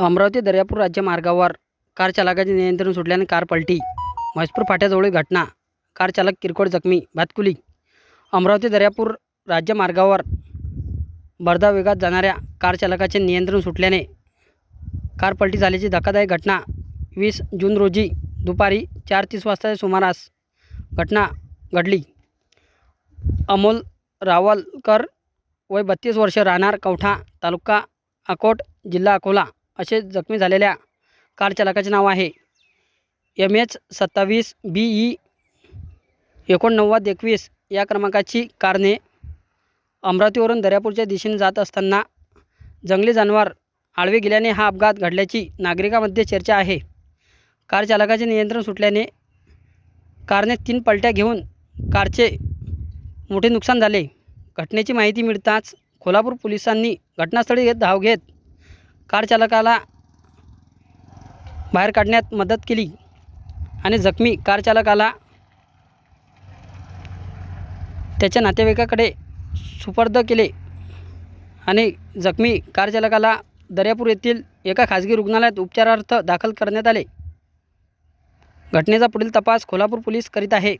अमरावती दर्यापूर राज्य मार्गावर कार चालकाचे नियंत्रण सुटल्याने कार पलटी. म्हैसपूर फाट्याजवळील घटना. कार चालक किरकोळ जखमी भातकुली. अमरावती दर्यापूर राज्य मार्गावर भरधाव वेगात जाणाऱ्या कार चालकाचे नियंत्रण सुटल्याने कार पलटी झाल्याची धक्कादायक घटना. वीस जून रोजी दुपारी चार तीस वाजताच्या सुमारास घटना घडली. अमोल रावलकर वय बत्तीस वर्ष राहणार कवठा तालुका अकोट जिल्हा अकोला. असे जखमी झालेल्या कार चालकाचे नाव आहे. एम एच सत्तावीस बी ई एकोणनव्वद एकवीस या क्रमांकाची कारने अमरावतीवरून दर्यापूरच्या दिशेने जात असताना जंगली जनावर आडवे गेल्याने हा अपघात घडल्याची नागरिकांमध्ये चर्चा आहे. कार चालकाचे नियंत्रण सुटल्याने कारने तीन पलट्या घेऊन कारचे मोठे नुकसान झाले. घटनेची माहिती मिळताच कोल्हापूर पोलिसांनी घटनास्थळी घेत धाव घेत कार चालकाला बाहेर काढण्यात मदत केली आणि जखमी कारचालकाला त्याच्या नातेवाईकाकडे सुपर्द केले आणि जखमी कारचालकाला दर्यापूर येथील एका खाजगी रुग्णालयात उपचारार्थ दाखल करण्यात आले. घटनेचा पुढील तपास कोल्हापूर पोलीस करीत आहे.